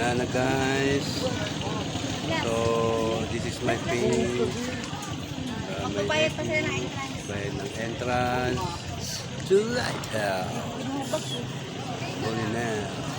Yan na guys. So, this is my page. Uh, may Bayad pa sila ng entrance. bayad ng entrance to Lighthouse. Huli na.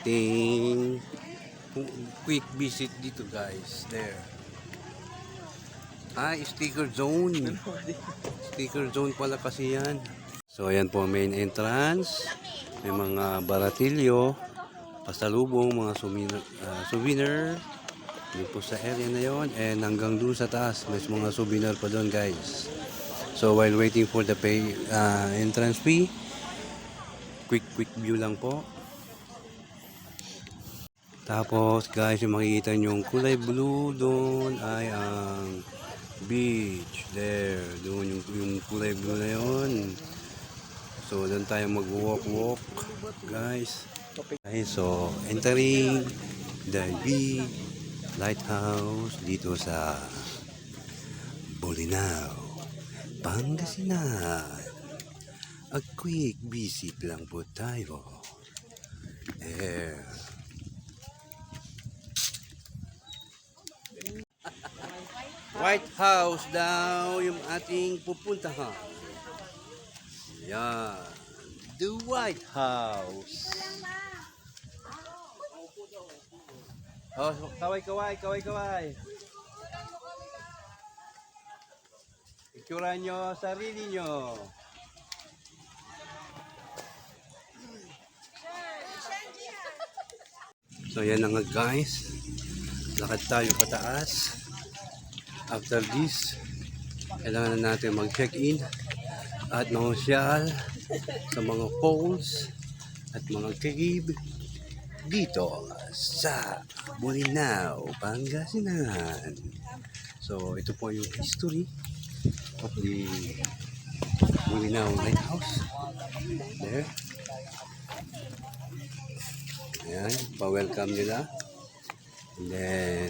Ating quick visit dito guys. There. Ah sticker zone. Sticker zone pala kasi yan. So ayan po main entrance. May mga baratilyo pasalubong mga souvenir, ah, souvenir. Yun po sa area na yon and hanggang doon sa taas may mga souvenir pa doon guys. So while waiting for the pay ah, entrance fee quick quick view lang po tapos guys, yung makikita yung kulay blue doon ay ang beach. There, doon yung, yung kulay blue na yun. So, doon tayo mag-walk-walk guys. Okay, so entering the V Lighthouse dito sa Bolinao, Pangasinan. A quick visit lang po tayo. There. White House daw yung ating pupuntahan. Yan. The White House. Oh, kaway, kaway, kaway, kaway. Itsura nyo, sarili nyo. So yan na nga guys. Lakad tayo pataas. After this, kailangan na natin mag-check-in at mamasyal sa mga falls at mga cave dito sa Bolinao, Pangasinan. So, ito po yung history of the Bolinao Lighthouse. There. Ayan, pa-welcome nila. And then,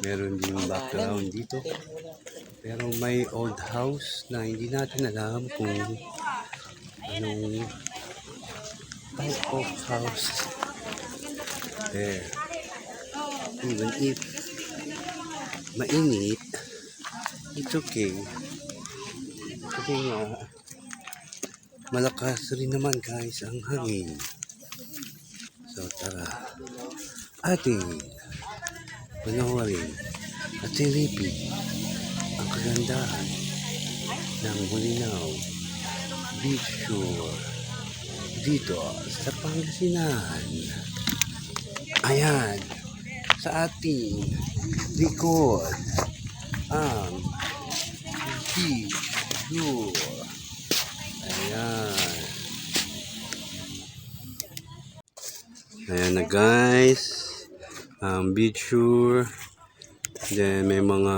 meron din background dito. Pero may old house na hindi natin alam kung anong type of house. There. Even if mainit, it's okay. Kasi nga, malakas rin naman guys ang hangin. So tara, ating panoorin at silipin ang kagandahan ng Bulinaw Beach Shore dito sa Pangasinan. Ayan, sa ating likod ang Beach Shore. Ayan. Ayan na guys. Ang beach shore. Then may mga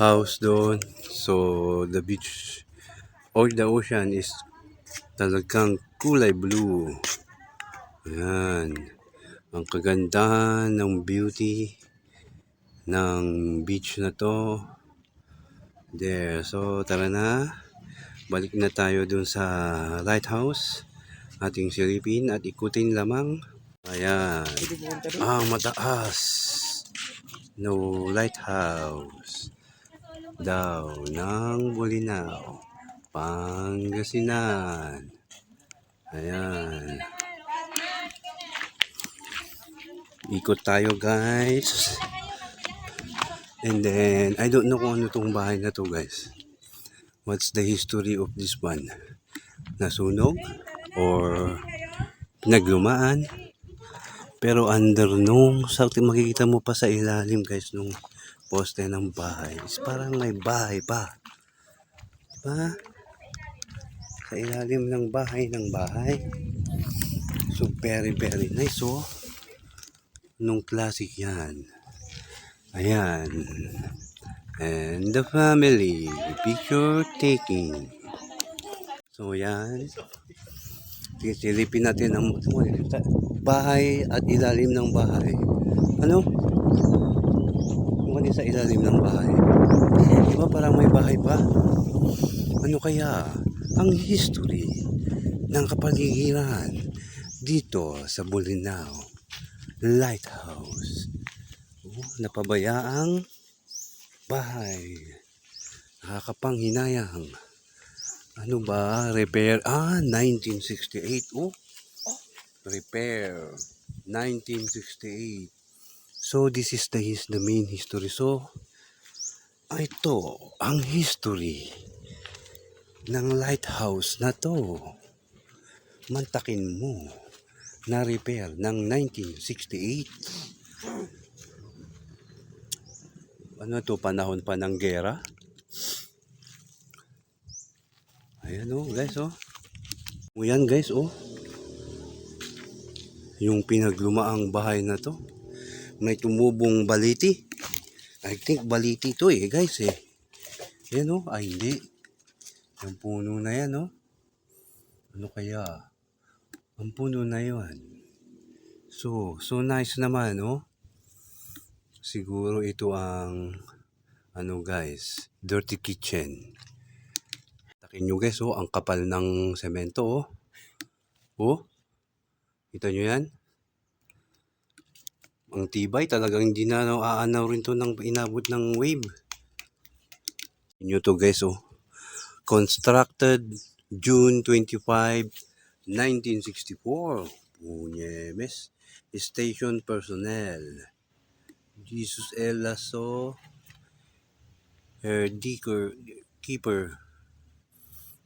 house doon. So the beach or the ocean is talagang kulay blue. Ayan. Ang kagandahan ng beauty ng beach na to. There. So tara na. Balik na tayo dun sa lighthouse. Ating silipin at ikutin lamang. Ayan. Ang mataas. No lighthouse. Daw ng Bolinao. Pangasinan. Ayan. Ikot tayo guys. And then, I don't know kung ano tong bahay na to guys. What's the history of this one? Nasunog? Or pinaglumaan? Pero under nung, sa makikita mo pa sa ilalim guys, nung poste ng bahay, is parang may bahay pa. Diba? Sa ilalim ng bahay ng bahay. So very very nice oh. Nung classic yan. Ayan. And the family. Picture taking. So, yan. Sisilipin natin ang bahay at ilalim ng bahay. Ano? Kung ano sa ilalim ng bahay. Di ba parang may bahay pa? Ano kaya ang history ng kapaligiran dito sa Bolinao Lighthouse? Oh, napabayaang bahay. Nakakapanghinayang. Ano ba? Repair. Ah, 1968. Oh, repair. 1968. So, this is the, his, the main history. So, ito ang history ng lighthouse na to. Mantakin mo na repair ng 1968. Ano to panahon pa ng gera? Ayan oh, guys oh. O yan guys oh. Yung pinaglumaang bahay na to. May tumubong baliti. I think baliti to eh guys eh. Yan oh, ay hindi. Yung puno na yan oh. Ano kaya? Ang puno na yan. So, so nice naman oh. Siguro ito ang ano guys, dirty kitchen. Takin nyo guys, oh, ang kapal ng semento, oh. Oh, kita nyo yan? Ang tibay, talagang hindi na aanaw rin to ng inabot ng wave. Inyo to guys, oh. Constructed June 25, 1964. Punyemes. Station personnel. Jesus El Lasso. Her Deeker, Keeper.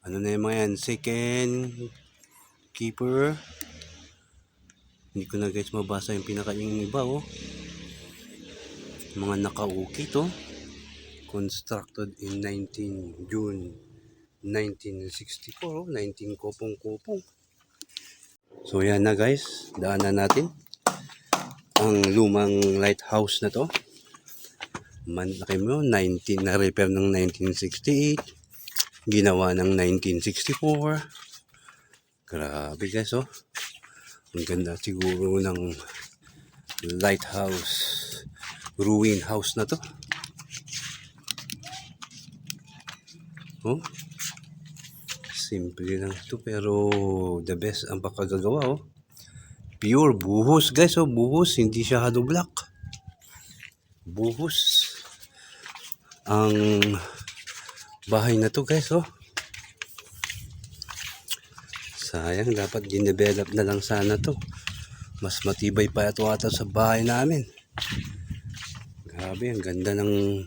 Ano na yung mga yan? Second keeper. Hindi ko na guys mabasa yung pinaka yung iba oh. Mga nakauki to. Constructed in 19 June 1964 oh. 19 kopong-kopong. So yan na guys. Daanan natin. Ang lumang lighthouse na to. Man, laki mo, 19 na repair ng 1968 ginawa ng 1964. Grabe guys, oh. Ang ganda siguro ng lighthouse, ruin house na to. Oh. Simple lang to pero the best ang pakagagawa, oh. Pure buhos guys, oh. Buhos, hindi siya hollow block. Buhos. Ang bahay na to guys oh. Sayang dapat ginevelop na lang sana to. Mas matibay pa ito ata sa bahay namin. Grabe, ang ganda ng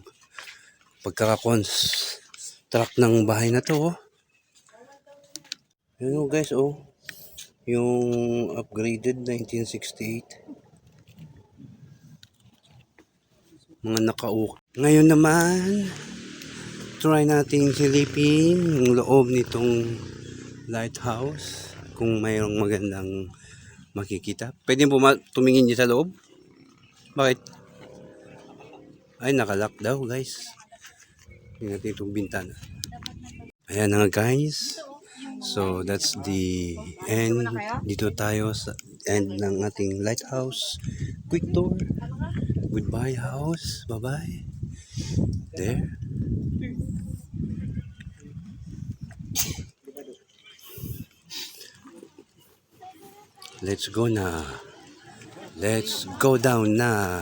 pagkakakonstruct ng bahay na to oh. Yun oh guys oh. Yung upgraded 1968. Mga nakau. Ngayon naman, try nating silipin yung loob nitong lighthouse kung mayroong magandang makikita. Pwede po tumingin niyo sa loob? Bakit? Ay, nakalock daw guys. Tingnan natin itong bintana. Ayan na nga guys. So that's the end. Dito tayo sa end ng ating lighthouse. Quick tour. Goodbye house. Bye-bye. There. Let's go na. Let's go down na.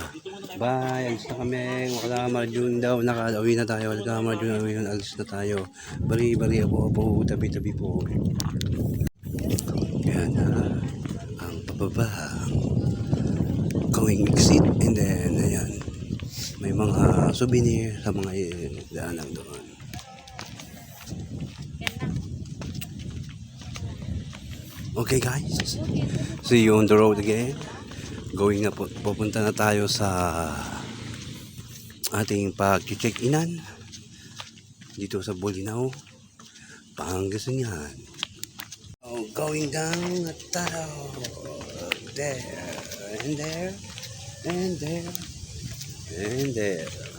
Bye. Alis na kami. Wala marjun daw. Nakalawi na tayo. Wala marjun. Na alis na tayo. Bari, bari. Abo, abo. Tabi, tabi po. Yan na. Ang pababa. Going exit. And then, ayan. May mga souvenir sa mga eh, daanan doon. Okay guys, see you on the road again. Going na po, pupunta na tayo sa ating pag-check-inan dito sa Bolinao, Pangasinan. Oh, going down at taro. There, and there, and there, And there.